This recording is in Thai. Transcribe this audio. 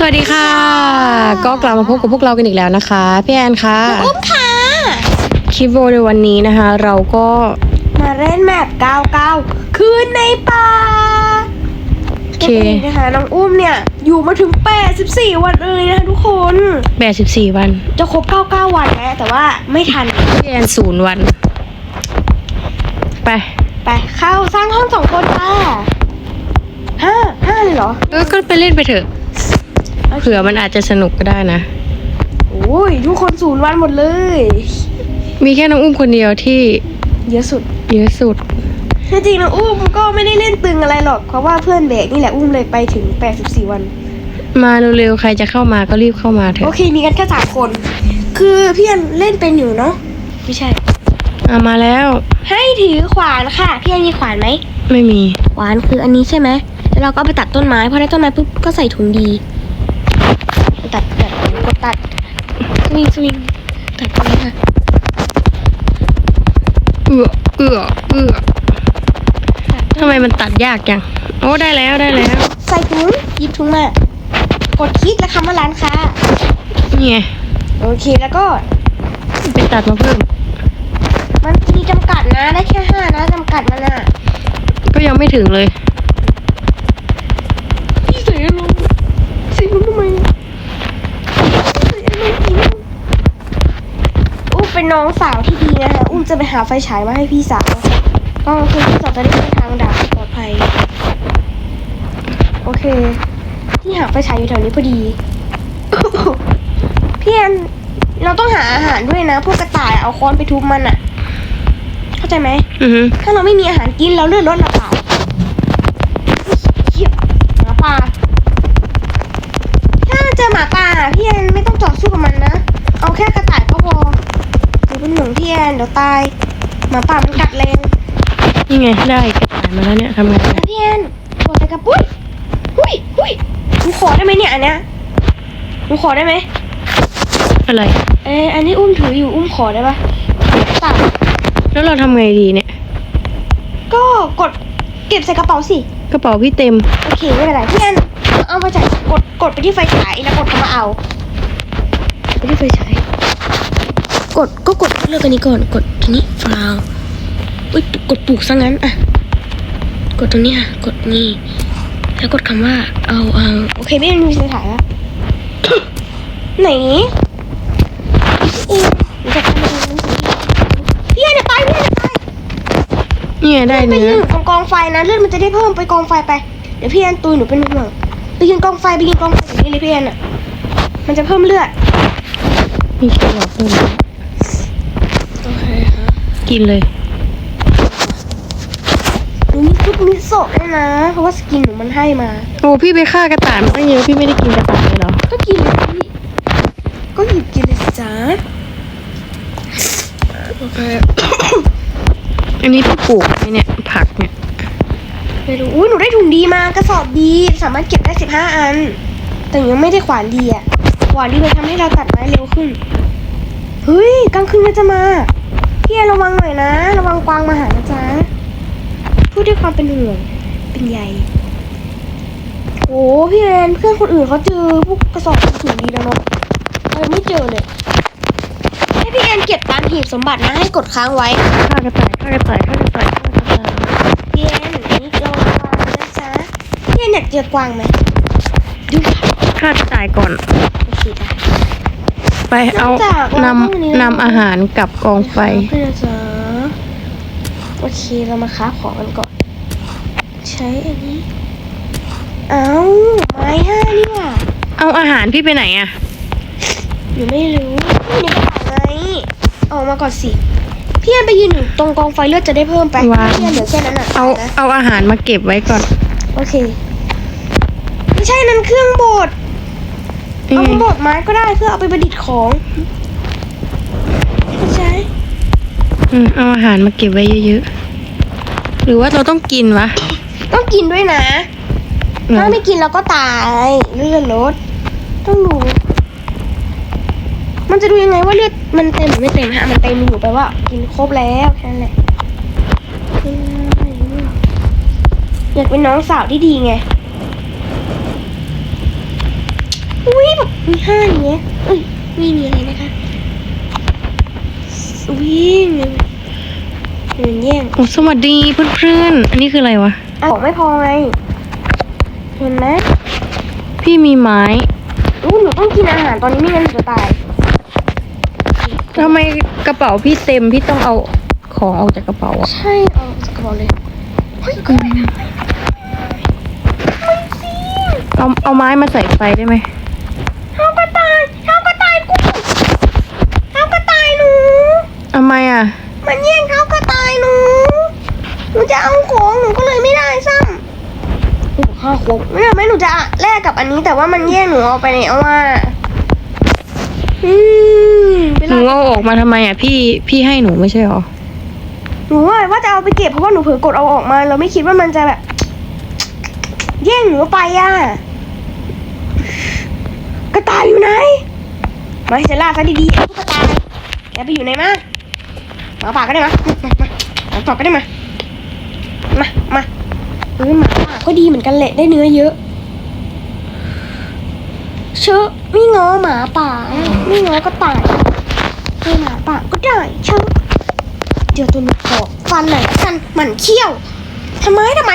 สวัสดีค่ะ ก็กลับมาพบกับพวกเรากันอีกแล้วนะคะ พี่แอนค่ะอุ้มค่ะ คลิปโวในวันนี้นะคะ เราก็มาเล่นแมป99 คืนในป่าโอเคนั่นองนะคะน้องอุ้มเนี่ย อยู่มาถึง 84 วันเลยนะคะทุกคนแปดสิบสี่วัน จะครบ 99 วันแล้วแต่ว่าไม่ทันพี่แอนศูนย์วัน ไป ไปเข้าสร้างห้องสองคนค่ะห้าห้าเลยเหรอเออก็ไปเล่นไปเถอะ เผื่อมันอาจจะสนุกก็ได้นะ โอ้ยทุกคนศูนย์วันหมดเลย มีแค่น้องอุ้มคนเดียวที่เยอะสุดเยอะสุดจริงๆน้องอุ้มก็ไม่ได้เล่นตึงอะไรหรอก เพราะว่าเพื่อนเบรกนี่แหละอุ้มเลยไปถึง 84 วัน มาเร็วๆใครจะเข้ามาก็รีบเข้ามาเถโออะเค มีกันแค่สามคน คือพี่อันเล่นเป็นอยู่เนาะ ไม่ใช่อะมาแล้ว ให้ถือขวานค่ะ พี่อันมีขวานไหม ไม่มี ขวานคืออันนี้ใช่ไหมแล้วเราก็ไปตัดต้นไม้ พอได้ต้นไม้ปุ๊บก็ใส่ถุงดี ตัดตัดกดตัดสวิงสวิงตัดตรงนี้ค่ะเอื้อเอื้อเอื้อตัดทำไมมันตัดยากจังโอ้ได้แล้วได้แล้ว ใส่ถุงหยิบถุงมากดคลิกแล้วคำว่าร้านค้านี่ไงโอเคแล้วก็ไปตัดมาเพิ่มมันมีจำกัดนะได้แค่ห้านะจำกัดมันอะก็ยังไม่ถึงเลย พี่เสียลงเสียลงทำไมเสียลงจริงอุ้มเป็ นน้องสาวที่ดีนะคะอุ้มจะไปหาไฟฉายมาให้พี่สาวก็คือพี่สาวจะได้ไปทางดาบปลอดภัย โอเค ที่หาไฟฉายอยู่แถวนี้พอดีพี่แอนเราต้องหาอาหารด้วยนะ พวกกระต่ายเอาค้อนไปทุบมันอะเข้าใจไหมอือฮึถ้าเราไม่มีอาหารกินเราเลือดลดหรือเปล่าเหี้ยหมาป่าถ้าเจอหมาป่าพี่แอนไม่ต้องต่อสู้กับมันนะ เอาแค่กระต่ายก็พอหรือ เป็นห่วงพี่แอนเดี๋ยวตายหมาป่ามันกัดแรงนี่ไงได้กระต่ายมาแล้วเนี่ยทำไงนะพี่แอนกดอะไรกับปุ้ยปุ้ยปุ้ยหนูขอได้ไหมเนี่ยอันเนี้ยหนูขอได้ไหมอะไร เอออันนี้อุ้มถืออยู่อุ้มขอได้ปะตัดแล้วเราทำไงดีเนี่ย ก็กดเก็บใส่กระเป๋าสิ กระเป๋าพี่เต็ม โอเคไม่เป็นไรพี่แอนเอามาจากกดกดไปที่ไฟฉายแล้วกดเข้ามาเอา ไปที่ไฟฉาย กดก็กดเลือกอันนี้ก่อนกดทีนี้ฟลาวอุ้ยกดปลูกซะงั้นอะกดตรงนี้ค่ะกดนี่แล้วกดคำว่าเอาเอาโอเคไม่มีไฟฉายแล้วไหนอีหนูจะทำอะไรพี่แอนอย่าไปพี่แอนอย่าไปนี่ไงได้ไปเนื้ยือนอยู่ตรงกองไฟนะเลือดมันจะได้เพิ่มไปกองไฟไปเดี๋ยวพี่แอนตุยหนูเป็นห่วงไปยืนกองไฟไปยืนกองไฟอย่างนี้เลยพี่แอนอะมันจะเพิ่มเลือดมีแครอทเพิ่มโอเคค่ะ กินเลยหนูมีซุปมิโซะด้วยนะ เพราะว่าสกินหนูมันให้มา โอ้พี่ไปฆ่ากระต่ายมาตั้งเยอะพี่ไม่ได้กินกระต่ายเลยเหรอ ก็กินเลยพี่ก็หยิบกินเลยสิจ้าโอเค อันนี้พี่ปลูกไอเนี่ยผักเนี่ยไม่รู้อุ้ยหนูได้ถุงดีมากระสอบดีสามารถเก็บได้สิบห้าอัน แต่ยังไม่ได้ขวานดีอะขวานดีมันทำให้เราตัดไม้เร็วขึ้น เฮ้ยกลางคืนมันจะมา พี่แอนระวังหน่อยนะ ระวังกวางมาหานะจ๊ะพูดด้วยความเป็นห่วงเป็นใยโอ้พี่แอนเพื่อนคนอื่นเขาเจอพวกกระสอบถุงดีแล้วเนาะเรายังไม่เจอเลยให้พี่แอนเก็บตามหีบสมบัตินะให้กดค้างไว้ฆ่ากระต่ายฆ่ากระต่ายฆ่ากระต่ายฆ่ากระต่ายพี่แอนอันนี้ระวังกวางนะจ๊ะพี่แอนอยากเจอกวางไหมดูค่ะฆ่ากระต่ายก่อนโอเคได้ ไปเอานอกจากเรานต้องอันนี้ำนำอาหารกับกองไฟเพื่อนจ๊ะโอเคเรามาค้าของกันก่อน ใช้อันนี้ เอาไม้ห้านี่หว่าเอาอาหารพี่ไปไหนอะหนูไม่รู้อยู่ในกระเป๋าไงออกมาก่อนสิพี่แอนไปยืนอยู่ตรงกองไฟเลือดจะได้เพิ่มไปพี่แอนเหลือแค่นั้นอะเอานะเอาอาหารมาเก็บไว้ก่อน โอเค ไม่ใช่นั้นเครื่องบดนี่ เอาไงมาบดไม้ก็ได้เพื่อเอาไปประดิษฐ์ของไม่ใช่อืมเอาอาหารมาเก็บไว้เยอะๆ หรือว่าเราต้องกินวะ ต้องกินด้วยนะ เหรอ ถ้าไม่กินเราก็ตายเลือดลดต้องดู มันจะดูยังไงว่าเลือดมันเต็มหรือไม่เต็มฮะ มันเต็มอยู่แปลว่า กินครบแล้วแค่นั้นแหละอยากเป็นน้องสาวที่ดีไง อุ้ยแบบมีห้าอย่างเงี้ยอุ้ยไม่มีอะไรนะคะวิ่งเหมือนแย่งโอ้สวัสดีเพื่อนๆ อันนี้คืออะไรวะอะของไม่พอไง เห็นไหมพี่มีไม้อู้หนูต้องกินอาหารตอนนี้ไม่งั้นหนูจะตายทำไมกระเป๋าพี่เต็มพี่ต้องเอาของออกจากกระเป๋าอะใช่เอาจากกระเป๋าเลยเฮ้ยก็ไม่ได้ไม่สิเอาเอาไม้มาใส่ไฟได้ไหม เท้ากระต่ายเท้ากระต่ายกูเท้ากระต่ายหนู ทำไมอะ มันแย่งเท้ากระต่ายหนู หนู จะเอาของหนูก็เลยไม่ได้ซ้ำโอ้ห้าครบไม่ได้ไหมหนูจะแลกกับอันนี้แต่ว่ามันแย่งหนูเอาไปไหนเอาว่าอืมไปหนูลากเอาออกมาทำไมอะพี่พี่ให้หนูไม่ใช่หรอหนูว่าว่าจะเอาไปเก็บเพราะว่าหนูเผลอกดเอาออกมา เราไม่คิดว่ามันจะแบบแย่งหนูไปอะกระต่ายอยู่ไหนมาให้ฉันล่าซะดีๆไอ้พวกกระต่ายแกไปอยู่ไหนมาหมาป่าก็ได้มามามาหมาป่าก็ได้มา มามาเออหมาป่าก็ดีเหมือนกันแหละได้เนื้อเยอะเชอะไม่ง้อหมาป่าไม่ง้อก็ตายเจอหมาป่าก็ได้เชอะเจอตัวหนูขอฟันหน่อยละกันหมันเขี้ยวทำไมทำไม